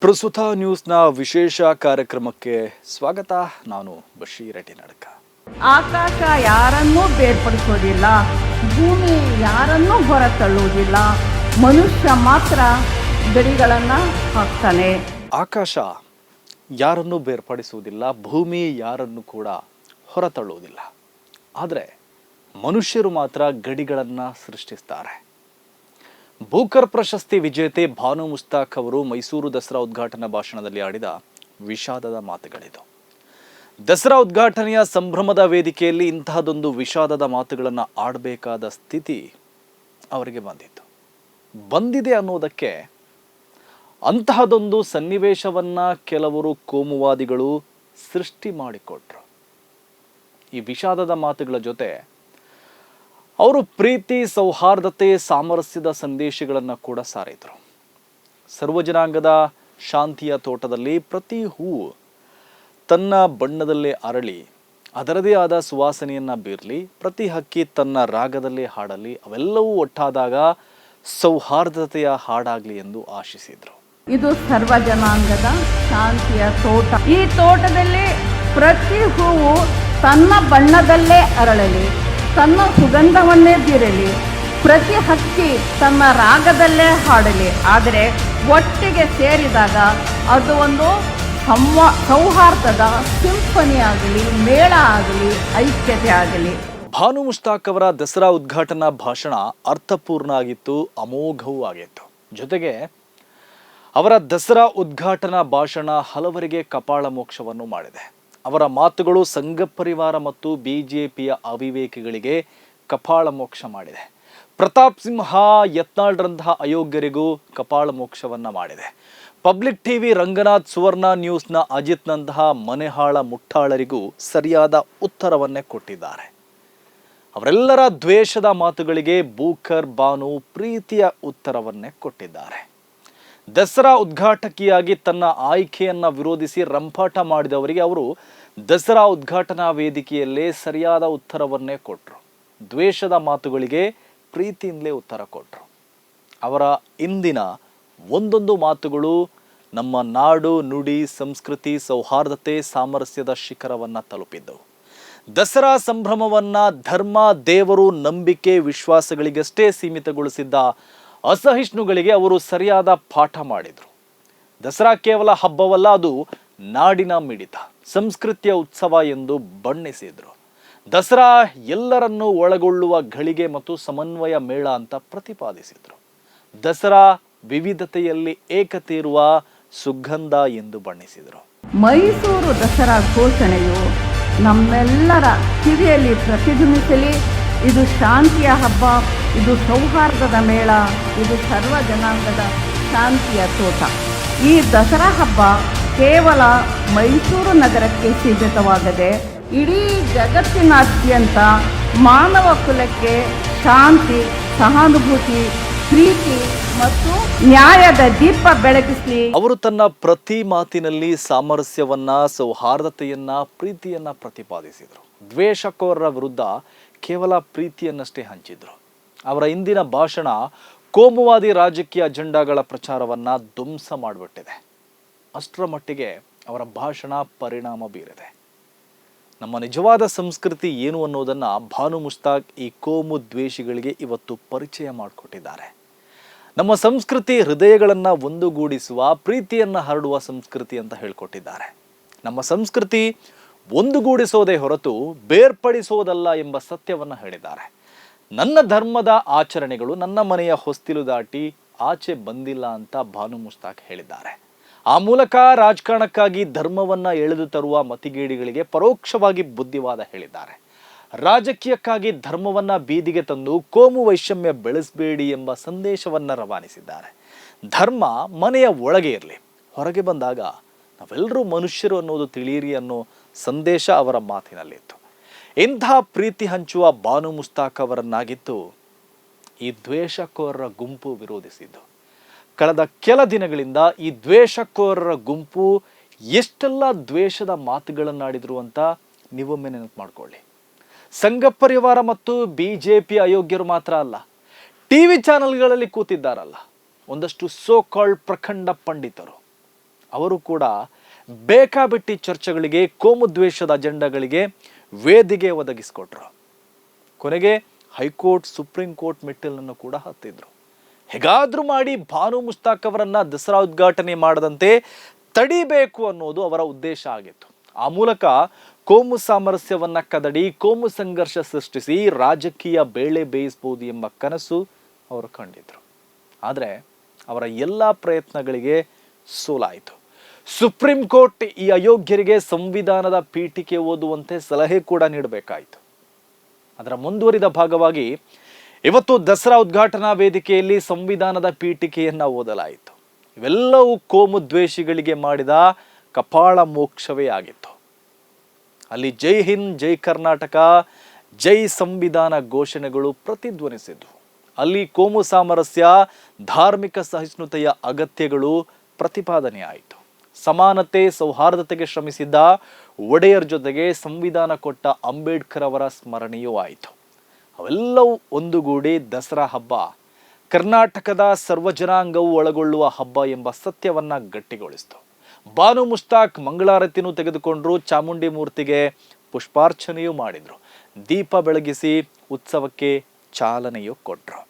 ಪ್ರಸ್ತುತ ನ್ಯೂಸ್ನ ವಿಶೇಷ ಕಾರ್ಯಕ್ರಮಕ್ಕೆ ಸ್ವಾಗತ. ನಾನು ಬಶೀರ್ ನಡಕ ಆಕಾಶ ಯಾರನ್ನೂ ಬೇರ್ಪಡಿಸೋದಿಲ್ಲ ಭೂಮಿ ಯಾರನ್ನೂ ಹೊರತಳ್ಳುವುದಿಲ್ಲ ಮನುಷ್ಯ ಮಾತ್ರ ಗಡಿಗಳನ್ನು ಹಾಕ್ತಾನೆ. ಆಕಾಶ ಯಾರನ್ನೂ ಬೇರ್ಪಡಿಸುವುದಿಲ್ಲ ಭೂಮಿ ಯಾರನ್ನು ಕೂಡ ಹೊರತಳ್ಳುವುದಿಲ್ಲ. ಆದರೆ ಮನುಷ್ಯರು ಮಾತ್ರ ಗಡಿಗಳನ್ನು ಸೃಷ್ಟಿಸ್ತಾರೆ. ಬೂಕರ್ ಪ್ರಶಸ್ತಿ ವಿಜೇತೆ ಭಾನು ಮುಸ್ತಾಕ್ ಅವರು ಮೈಸೂರು ದಸರಾ ಉದ್ಘಾಟನಾ ಭಾಷಣದಲ್ಲಿ ಆಡಿದ ವಿಷಾದದ ಮಾತುಗಳಿದು. ದಸರಾ ಉದ್ಘಾಟನೆಯ ಸಂಭ್ರಮದ ವೇದಿಕೆಯಲ್ಲಿ ಇಂತಹದೊಂದು ವಿಷಾದದ ಮಾತುಗಳನ್ನು ಆಡಬೇಕಾದ ಸ್ಥಿತಿ ಅವರಿಗೆ ಬಂದಿತ್ತು. ಬಂದಿದೆ ಅನ್ನೋದಕ್ಕೆ ಅಂತಹದೊಂದು ಸನ್ನಿವೇಶವನ್ನು ಕೆಲವರು ಕೋಮುವಾದಿಗಳು ಸೃಷ್ಟಿ ಮಾಡಿಕೊಟ್ರು. ಈ ವಿಷಾದದ ಮಾತುಗಳ ಜೊತೆ ಅವರು ಪ್ರೀತಿ, ಸೌಹಾರ್ದತೆ, ಸಾಮರಸ್ಯದ ಸಂದೇಶಗಳನ್ನು ಕೂಡ ಸಾರಿದ್ರು. ಸರ್ವಜನಾಂಗದ ಶಾಂತಿಯ ತೋಟದಲ್ಲಿ ಪ್ರತಿ ಹೂವು ತನ್ನ ಬಣ್ಣದಲ್ಲೇ ಅರಳಿ, ಅದರದೇ ಆದ ಸುವಾಸನೆಯನ್ನು ಬೀರಲಿ, ಪ್ರತಿ ಹಕ್ಕಿ ತನ್ನ ರಾಗದಲ್ಲೇ ಹಾಡಲಿ, ಅವೆಲ್ಲವೂ ಒಟ್ಟಾದಾಗ ಸೌಹಾರ್ದತೆಯ ಹಾಡಾಗಲಿ ಎಂದು ಆಶಿಸಿದರು. ಇದು ಸರ್ವ ಜನಾಂಗದ ಶಾಂತಿಯ ತೋಟ. ಈ ತೋಟದಲ್ಲಿ ಪ್ರತಿ ಹೂವು ತನ್ನ ಬಣ್ಣದಲ್ಲೇ ಅರಳಲಿ. ತನ್ನ ಸುಗಂಧವನ್ನೇ ಬೀರಲಿ. ಪ್ರತಿ ಹಕ್ಕಿ ತನ್ನ ರಾಗದಲ್ಲೇ ಹಾಡಲಿ. ಆದರೆ ಒಟ್ಟಿಗೆ ಸೇರಿದಾಗ ಅದು ಒಂದು ಸಂವಾ, ಸೌಹಾರ್ದದ ಸಿಂಫನಿ ಆಗಲಿ, ಮೇಳ ಆಗಲಿ, ಐಕ್ಯತೆ ಆಗಲಿ. ಭಾನು ಮುಷ್ತಾಕ್ ಅವರ ದಸರಾ ಉದ್ಘಾಟನಾ ಭಾಷಣ ಅರ್ಥಪೂರ್ಣ ಆಗಿತ್ತು, ಅಮೋಘವೂ ಆಗಿತ್ತು. ಜೊತೆಗೆ ಅವರ ದಸರಾ ಉದ್ಘಾಟನಾ ಭಾಷಣ ಹಲವರಿಗೆ ಕಪಾಳ ಮೋಕ್ಷವನ್ನು ಮಾಡಿದೆ. ಅವರ ಮಾತುಗಳು ಸಂಘ ಪರಿವಾರ ಮತ್ತು ಪಿಯ ಅವಿವೇಕಿಗಳಿಗೆ ಕಪಾಳ ಮೋಕ್ಷ ಮಾಡಿದೆ. ಪ್ರತಾಪ್ ಸಿಂಹ ಯತ್ನಾಳ್ರಂತಹ ಅಯೋಗ್ಯರಿಗೂ ಕಪಾಳ ಮೋಕ್ಷವನ್ನು ಮಾಡಿದೆ. ಪಬ್ಲಿಕ್ ಟಿವಿ ರಂಗನಾಥ್ ಸುವರ್ಣ ನ್ಯೂಸ್ನ ಅಜಿತ್ನಂತಹ ಮನೆಹಾಳ ಮುಟ್ಟಾಳರಿಗೂ ಸರಿಯಾದ ಉತ್ತರವನ್ನೇ ಕೊಟ್ಟಿದ್ದಾರೆ. ಅವರೆಲ್ಲರ ದ್ವೇಷದ ಮಾತುಗಳಿಗೆ ಬೂಕರ್ ಬಾನು ಪ್ರೀತಿಯ ಉತ್ತರವನ್ನೇ ಕೊಟ್ಟಿದ್ದಾರೆ. ದಸರಾ ಉದ್ಘಾಟಕಿಯಾಗಿ ತನ್ನ ಆಯ್ಕೆಯನ್ನ ವಿರೋಧಿಸಿ ರಂಪಾಟ ಮಾಡಿದವರಿಗೆ ಅವರು ದಸರಾ ಉದ್ಘಾಟನಾ ವೇದಿಕೆಯಲ್ಲೇ ಸರಿಯಾದ ಉತ್ತರವನ್ನೇ ಕೊಟ್ಟರು ದ್ವೇಷದ ಮಾತುಗಳಿಗೆ ಪ್ರೀತಿಯಿಂದಲೇ ಉತ್ತರ ಕೊಟ್ಟರು ಅವರ ಇಂದಿನ ಒಂದೊಂದು ಮಾತುಗಳು ನಮ್ಮ ನಾಡು, ನುಡಿ, ಸಂಸ್ಕೃತಿ, ಸೌಹಾರ್ದತೆ, ಸಾಮರಸ್ಯದ ಶಿಖರವನ್ನು ತಲುಪಿದ್ದವು. ದಸರಾ ಸಂಭ್ರಮವನ್ನು ಧರ್ಮ, ದೇವರು, ನಂಬಿಕೆ, ವಿಶ್ವಾಸಗಳಿಗಷ್ಟೇ ಸೀಮಿತಗೊಳಿಸಿದ್ದ ಅಸಹಿಷ್ಣುಗಳಿಗೆ ಅವರು ಸರಿಯಾದ ಪಾಠ ಮಾಡಿದರು. ದಸರಾ ಕೇವಲ ಹಬ್ಬವಲ್ಲ, ಅದು ನಾಡಿನ ಮಿಡಿತ, ಸಂಸ್ಕೃತಿಯ ಉತ್ಸವ ಎಂದು ಬಣ್ಣಿಸಿದರು. ದಸರಾ ಎಲ್ಲರನ್ನೂ ಒಳಗೊಳ್ಳುವ ಘಳಿಗೆ ಮತ್ತು ಸಮನ್ವಯ ಮೇಳ ಅಂತ ಪ್ರತಿಪಾದಿಸಿದರು. ದಸರಾ ವಿವಿಧತೆಯಲ್ಲಿ ಏಕತೆ ಇರುವ ಸುಗಂಧ ಎಂದು ಬಣ್ಣಿಸಿದರು. ಮೈಸೂರು ದಸರಾ ಘೋಷಣೆಯು ನಮ್ಮೆಲ್ಲರ ಕಿವಿಯಲ್ಲಿ ಪ್ರತಿಧ್ವನಿಸಲಿ ಇದು ಶಾಂತಿಯ ಹಬ್ಬ, ಇದು ಸೌಹಾರ್ದದ ಮೇಳ, ಇದು ಸರ್ವ ಜನಾಂಗದ ಶಾಂತಿಯ ತೋಟ. ಈ ದಸರಾ ಹಬ್ಬ ಕೇವಲ ಮೈಸೂರು ನಗರಕ್ಕೆ ಸೀಮಿತವಾಗದೆ ಇಡೀ ಜಗತ್ತಿನಾದ್ಯಂತ ಮಾನವ ಕುಲಕ್ಕೆ ಶಾಂತಿ, ಸಹಾನುಭೂತಿ, ಪ್ರೀತಿ ಮತ್ತು ನ್ಯಾಯದ ದೀಪ ಬೆಳಗಿಸಲಿ. ಅವರು ತನ್ನ ಪ್ರತಿ ಮಾತಿನಲ್ಲಿ ಸಾಮರಸ್ಯವನ್ನ, ಸೌಹಾರ್ದತೆಯನ್ನ, ಪ್ರೀತಿಯನ್ನ ಪ್ರತಿಪಾದಿಸಿದರು. ದ್ವೇಷಕೋರರ ವಿರುದ್ಧ ಕೇವಲ ಪ್ರೀತಿಯನ್ನಷ್ಟೇ ಹಂಚಿದ್ರು. ಅವರ ಇಂದಿನ ಭಾಷಣ ಕೋಮುವಾದಿ ರಾಜಕೀಯ ಅಜೆಂಡಾಗಳ ಪ್ರಚಾರವನ್ನ ಧ್ವಂಸ ಮಾಡಿಬಿಟ್ಟಿದೆ. ಅಷ್ಟರ ಮಟ್ಟಿಗೆ ಅವರ ಭಾಷಣ ಪರಿಣಾಮ ಬೀರಿದೆ. ನಮ್ಮ ನಿಜವಾದ ಸಂಸ್ಕೃತಿ ಏನು ಅನ್ನೋದನ್ನ ಭಾನು ಮುಸ್ತಾಕ್ ಈ ಕೋಮು ದ್ವೇಷಿಗಳಿಗೆ ಇವತ್ತು ಪರಿಚಯ ಮಾಡಿಕೊಟ್ಟಿದ್ದಾರೆ. ನಮ್ಮ ಸಂಸ್ಕೃತಿ ಹೃದಯಗಳನ್ನು ಒಂದುಗೂಡಿಸುವ, ಪ್ರೀತಿಯನ್ನು ಹರಡುವ ಸಂಸ್ಕೃತಿ ಅಂತ ಹೇಳ್ಕೊಟ್ಟಿದ್ದಾರೆ. ನಮ್ಮ ಸಂಸ್ಕೃತಿ ಒಂದುಗೂಡಿಸೋದೇ ಹೊರತು ಬೇರ್ಪಡಿಸೋದಲ್ಲ ಎಂಬ ಸತ್ಯವನ್ನು ಹೇಳಿದ್ದಾರೆ. ನನ್ನ ಧರ್ಮದ ಆಚರಣೆಗಳು ನನ್ನ ಮನೆಯ ಹೊಸ್ತಿಲು ದಾಟಿ ಆಚೆ ಬಂದಿಲ್ಲ ಅಂತ ಭಾನು ಮುಸ್ತಾಕ್ ಹೇಳಿದ್ದಾರೆ. ಆ ಮೂಲಕ ರಾಜಕಾರಣಕ್ಕಾಗಿ ಧರ್ಮವನ್ನ ಎಳೆದು ತರುವ ಮತಿಗೇಡಿಗಳಿಗೆ ಪರೋಕ್ಷವಾಗಿ ಬುದ್ಧಿವಾದ ಹೇಳಿದ್ದಾರೆ. ರಾಜಕೀಯಕ್ಕಾಗಿ ಧರ್ಮವನ್ನ ಬೀದಿಗೆ ತಂದು ಕೋಮು ವೈಷಮ್ಯ ಬೆಳೆಸಬೇಡಿ ಎಂಬ ಸಂದೇಶವನ್ನ ರವಾನಿಸಿದ್ದಾರೆ. ಧರ್ಮ ಮನೆಯ ಒಳಗೆ ಇರಲಿ. ಹೊರಗೆ ಬಂದಾಗ ನಾವೆಲ್ಲರೂ ಮನುಷ್ಯರು ಅನ್ನೋದು ತಿಳಿಯಿರಿ ಅನ್ನೋ ಸಂದೇಶ ಅವರ ಮಾತಿನಲ್ಲಿತ್ತು. ಇಂಥ ಪ್ರೀತಿ ಹಂಚುವ ಬಾನು ಮುಸ್ತಾಕ್ ಅವರನ್ನಾಗಿತ್ತು ಈ ದ್ವೇಷಕೋರರ ಗುಂಪು ವಿರೋಧಿಸಿದ್ದು. ಕಳೆದ ಕೆಲ ದಿನಗಳಿಂದ ಈ ದ್ವೇಷಕೋರರ ಗುಂಪು ಎಷ್ಟೆಲ್ಲ ದ್ವೇಷದ ಮಾತುಗಳನ್ನಾಡಿದ್ರು ಅಂತ ನೀವೊಮ್ಮೆ ನೆನಪು ಮಾಡ್ಕೊಳ್ಳಿ. ಸಂಘ ಪರಿವಾರ ಮತ್ತು ಬಿ ಜೆ ಪಿ ಅಯೋಗ್ಯರು ಮಾತ್ರ ಅಲ್ಲ, ಟಿವಿ ಚಾನೆಲ್ಗಳಲ್ಲಿ ಕೂತಿದ್ದಾರಲ್ಲ, ಒಂದಷ್ಟು ಸೋ ಕಾಲ್ಡ್ ಪ್ರಖಂಡ ಪಂಡಿತರು. ಅವರು ಕೂಡ ಬೇಕಾಬಿಟ್ಟಿ ಚರ್ಚೆಗಳಿಗೆ ಕೋಮುದ್ವೇಷದ ಅಜೆಂಡಾಗಳಿಗೆ ವೇದಿಕೆ ಒದಗಿಸಿಕೊಟ್ರು. ಕೊನೆಗೆ ಹೈಕೋರ್ಟ್, ಸುಪ್ರೀಂ ಕೋರ್ಟ್ ಮೆಟ್ಟಿಲನ್ನು ಕೂಡ ಹತ್ತಿದ್ರು. ಹೇಗಾದ್ರೂ ಮಾಡಿ ಭಾನು ಮುಸ್ತಾಕ್ ಅವರನ್ನ ದಸರಾ ಉದ್ಘಾಟನೆ ಮಾಡದಂತೆ ತಡಿಬೇಕು ಅನ್ನೋದು ಅವರ ಉದ್ದೇಶ ಆಗಿತ್ತು. ಆ ಮೂಲಕ ಕೋಮು ಸಾಮರಸ್ಯವನ್ನ ಕದಡಿ, ಕೋಮು ಸಂಘರ್ಷ ಸೃಷ್ಟಿಸಿ ರಾಜಕೀಯ ಬೇಳೆ ಬೇಯಿಸಬಹುದು ಎಂಬ ಕನಸು ಅವರು ಕಂಡಿದ್ರು. ಆದರೆ ಅವರ ಎಲ್ಲ ಪ್ರಯತ್ನಗಳಿಗೆ ಸೋಲಾಯಿತು. ಸುಪ್ರೀಂ ಕೋರ್ಟ್ ಈ ಅಯೋಗ್ಯರಿಗೆ ಸಂವಿಧಾನದ ಪೀಠಿಕೆ ಓದುವಂತೆ ಸಲಹೆ ಕೂಡ ನೀಡಬೇಕಾಯಿತು. ಅದರ ಮುಂದುವರಿದ ಭಾಗವಾಗಿ ಇವತ್ತು ದಸರಾ ಉದ್ಘಾಟನಾ ವೇದಿಕೆಯಲ್ಲಿ ಸಂವಿಧಾನದ ಪೀಠಿಕೆಯನ್ನ ಓದಲಾಯಿತು. ಇವೆಲ್ಲವೂ ಕೋಮು ದ್ವೇಷಿಗಳಿಗೆ ಮಾಡಿದ ಕಪಾಳ ಮೋಕ್ಷವೇ ಆಗಿತ್ತು. ಅಲ್ಲಿ ಜೈ ಹಿಂದ್, ಜೈ ಕರ್ನಾಟಕ, ಜೈ ಸಂವಿಧಾನ ಘೋಷಣೆಗಳು ಪ್ರತಿಧ್ವನಿಸಿದ್ವು. ಅಲ್ಲಿ ಕೋಮು ಸಾಮರಸ್ಯ, ಧಾರ್ಮಿಕ ಸಹಿಷ್ಣುತೆಯ ಅಗತ್ಯಗಳು ಪ್ರತಿಪಾದನೆ ಆಯಿತು ಸಮಾನತೆ, ಸೌಹಾರ್ದತೆಗೆ ಶ್ರಮಿಸಿದ್ದ ಒಡೆಯರ್ ಜೊತೆಗೆ ಸಂವಿಧಾನ ಕೊಟ್ಟ ಅಂಬೇಡ್ಕರ್ ಅವರ ಸ್ಮರಣೆಯೂ ಆಯಿತು. ಅವೆಲ್ಲವೂ ಒಂದುಗೂಡಿ ದಸರಾ ಹಬ್ಬ. ಕರ್ನಾಟಕದ ಸರ್ವಜನಾಂಗವು ಒಳಗೊಳ್ಳುವ ಹಬ್ಬ ಎಂಬ ಸತ್ಯವನ್ನ ಗಟ್ಟಿಗೊಳಿಸಿತು. ಬಾನು ಮುಸ್ತಾಕ್ ಮಂಗಳಾರತಿನೂ ತೆಗೆದುಕೊಂಡ್ರು, ಚಾಮುಂಡಿ ಮೂರ್ತಿಗೆ ಪುಷ್ಪಾರ್ಚನೆಯೂ ಮಾಡಿದ್ರು. ದೀಪ ಬೆಳಗಿಸಿ ಉತ್ಸವಕ್ಕೆ ಚಾಲನೆಯೂ ಕೊಟ್ರು.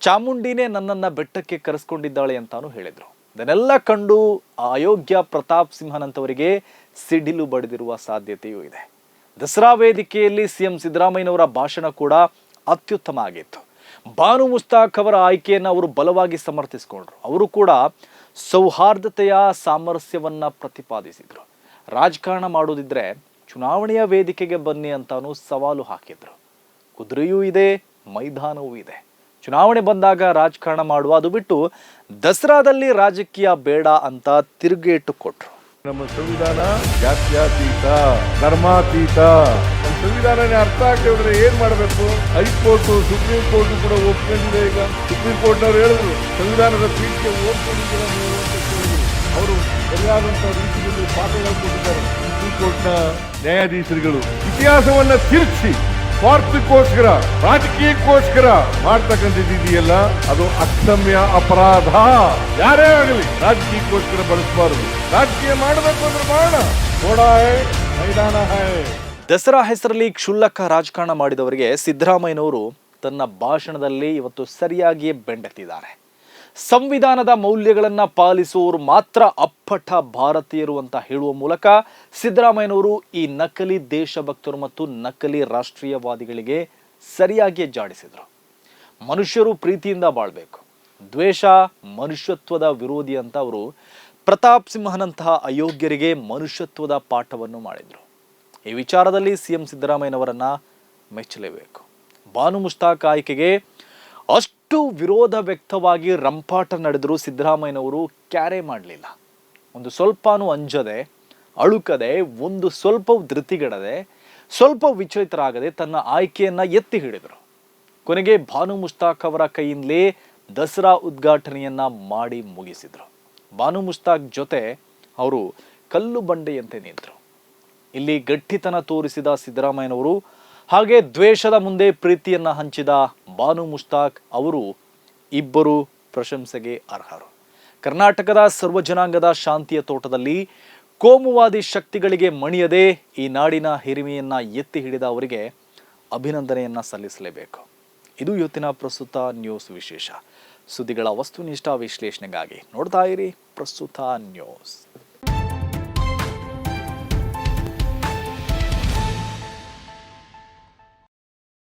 ಚಾಮುಂಡಿನೇ ನನ್ನನ್ನು ಬೆಟ್ಟಕ್ಕೆ ಕರೆಸ್ಕೊಂಡಿದ್ದಾಳೆ ಅಂತಾನು ಹೇಳಿದ್ರು. ಇದನ್ನೆಲ್ಲ ಕಂಡು ಅಯೋಗ್ಯ ಪ್ರತಾಪ್ ಸಿಂಹನಂತವರಿಗೆ ಸಿಡಿಲು ಬಡಿದಿರುವ ಸಾಧ್ಯತೆಯೂ ಇದೆ. ದಸರಾ ವೇದಿಕೆಯಲ್ಲಿ ಸಿಎಂ ಸಿದ್ದರಾಮಯ್ಯನವರ ಭಾಷಣ ಕೂಡ ಅತ್ಯುತ್ತಮ ಆಗಿತ್ತು. ಬಾನು ಮುಸ್ತಾಕ್ ಅವರ ಆಯ್ಕೆಯನ್ನು ಅವರು ಬಲವಾಗಿ ಸಮರ್ಥಿಸಿಕೊಂಡ್ರು. ಅವರು ಕೂಡ ಸೌಹಾರ್ದತೆಯ ಸಾಮರಸ್ಯವನ್ನ ಪ್ರತಿಪಾದಿಸಿದ್ರು. ರಾಜಕಾರಣ ಮಾಡೋದಿದ್ರೆ ಚುನಾವಣೆಯ ವೇದಿಕೆಗೆ ಬನ್ನಿ ಅಂತಾನು ಸವಾಲು ಹಾಕಿದ್ರು. ಕುದುರೆಯೂ ಇದೆ, ಮೈದಾನವೂ ಇದೆ. ಚುನಾವಣೆ ಬಂದಾಗ ರಾಜಕಾರಣ ಮಾಡುವ ಅದು ಬಿಟ್ಟು ದಸರಾದಲ್ಲಿ ರಾಜಕೀಯ ಬೇಡ ಅಂತ ತಿರುಗೇಟು ಕೊಟ್ರು ನಮ್ಮ ಸಂವಿಧಾನ ಜಾತ್ಯಾತೀತ, ಧರ್ಮಾತೀತ. ನಮ್ಮ ಅರ್ಥ ಆಗ್ತಿದ್ರೆ ಏನ್ ಮಾಡಬೇಕು? ಹೈಕೋರ್ಟ್, ಸುಪ್ರೀಂ ಕೋರ್ಟ್ ಕೂಡ ಒಪ್ಕೊಂಡಿದೆ ಈಗ. ಸುಪ್ರೀಂ ಕೋರ್ಟ್ ಅವ್ರು ಹೇಳಿದ್ರು, ಸಂವಿಧಾನದ ಪೀಠಕ್ಕೆ ಅವರು ಸರಿಯಾದಂತ ರೀತಿಯಲ್ಲಿ ಪಾಠಗಳು ಕೊಟ್ಟಿದ್ದಾರೆ ಸುಪ್ರೀಂ ಕೋರ್ಟ್ನ ನ್ಯಾಯಾಧೀಶರುಗಳು. ಇತಿಹಾಸವನ್ನ ತಿರುಗಿಸಿ. ಸ್ವಾರ್ಥಕ್ಕೋಸ್ಕರ ರಾಜಕೀಯಕ್ಕೋಸ್ಕರ ಮಾಡ್ತಕ್ಕಂಥದ್ದಿದೆಯಲ್ಲ ಅದು ಅಕ್ಷಮ್ಯ ಅಪರಾಧ. ಯಾರೇ ಆಗಲಿ, ರಾಜಕೀಯಕ್ಕೋಸ್ಕರ ಬಳಸಬಾರದು. ರಾಜಕೀಯ ಮಾಡಬೇಕು ಅಂದ್ರೆ ಮಾಡೋಣ. ಮೈದಾನ ದಸರಾ ಹೆಸರಲ್ಲಿ ಕ್ಷುಲ್ಲಕ ರಾಜಕಾರಣ ಮಾಡಿದವರಿಗೆ ಸಿದ್ದರಾಮಯ್ಯನವರು ತನ್ನ ಭಾಷಣದಲ್ಲಿ ಇವತ್ತು ಸರಿಯಾಗಿಯೇ ಬೆಂಡೆತ್ತಿದ್ದಾರೆ. ಸಂವಿಧಾನದ ಮೌಲ್ಯಗಳನ್ನು ಪಾಲಿಸುವವರು ಮಾತ್ರ ಅಪ್ಪಟ ಭಾರತೀಯರು ಅಂತ ಹೇಳುವ ಮೂಲಕ ಸಿದ್ದರಾಮಯ್ಯನವರು ಈ ನಕಲಿ ದೇಶಭಕ್ತರು ಮತ್ತು ನಕಲಿ ರಾಷ್ಟ್ರೀಯವಾದಿಗಳಿಗೆ ಸರಿಯಾಗಿ ಜಾಡಿಸಿದರು ಮನುಷ್ಯರು ಪ್ರೀತಿಯಿಂದ ಬಾಳ್ಬೇಕು. ದ್ವೇಷ, ಮನುಷ್ಯತ್ವದ ವಿರೋಧಿ ಅಂತ ಅವರು ಪ್ರತಾಪ್ ಸಿಂಹನಂತಹ ಅಯೋಗ್ಯರಿಗೆ ಮನುಷ್ಯತ್ವದ ಪಾಠವನ್ನು ಮಾಡಿದರು. ಈ ವಿಚಾರದಲ್ಲಿ ಸಿಎಂ ಸಿದ್ದರಾಮಯ್ಯನವರನ್ನ ಮೆಚ್ಚಲೇಬೇಕು. ಬಾನು ಮುಷ್ತಾಕ್ ಆಯ್ಕೆಗೆ ಅಷ್ಟು ವಿರೋಧ ವ್ಯಕ್ತವಾಗಿ ರಂಪಾಟ ನಡೆದರೂ ಸಿದ್ದರಾಮಯ್ಯನವರು ಕ್ಯಾರೆ ಮಾಡಲಿಲ್ಲ. ಒಂದು ಸ್ವಲ್ಪನೂ ಅಂಜದೆ, ಅಳುಕದೆ, ಒಂದು ಸ್ವಲ್ಪ ಧೃತಿಗೆಡದೆ ಸ್ವಲ್ಪ ವಿಚಲಿತರಾಗದೆ ತನ್ನ ಆಯ್ಕೆಯನ್ನು ಎತ್ತಿ ಹಿಡಿದರು. ಕೊನೆಗೆ ಭಾನು ಮುಷ್ತಾಕ್ ಅವರ ಕೈಯಿಂದಲೇ ದಸರಾ ಉದ್ಘಾಟನೆಯನ್ನ ಮಾಡಿ ಮುಗಿಸಿದರು. ಭಾನು ಮುಷ್ತಾಕ್ ಜೊತೆ ಅವರು ಕಲ್ಲು ಬಂಡೆಯಂತೆ ನಿಂತರು. ಇಲ್ಲಿ ಗಟ್ಟಿತನ ತೋರಿಸಿದ ಸಿದ್ದರಾಮಯ್ಯನವರು ಹಾಗೆ ದ್ವೇಷದ ಮುಂದೆ ಪ್ರೀತಿಯನ್ನ ಹಂಚಿದ ಬಾನು ಮುಷ್ತಾಕ್ ಅವರು ಇಬ್ಬರು ಪ್ರಶಂಸೆಗೆ ಅರ್ಹರು. ಕರ್ನಾಟಕದ ಸರ್ವಜನಾಂಗದ ಶಾಂತಿಯ ತೋಟದಲ್ಲಿ ಕೋಮುವಾದಿ ಶಕ್ತಿಗಳಿಗೆ ಮಣಿಯದೆ ಈ ನಾಡಿನ ಹಿರಿಮೆಯನ್ನ ಎತ್ತಿ ಹಿಡಿದ ಅವರಿಗೆ ಅಭಿನಂದನೆಯನ್ನ ಸಲ್ಲಿಸಲೇಬೇಕು. ಇದು ಇವತ್ತಿನ ಪ್ರಸ್ತುತ ನ್ಯೂಸ್ ವಿಶೇಷ. ಸುದ್ದಿಗಳ ವಸ್ತುನಿಷ್ಠ ವಿಶ್ಲೇಷಣೆಗಾಗಿ ನೋಡ್ತಾ ಇರಿ ಪ್ರಸ್ತುತ ನ್ಯೂಸ್.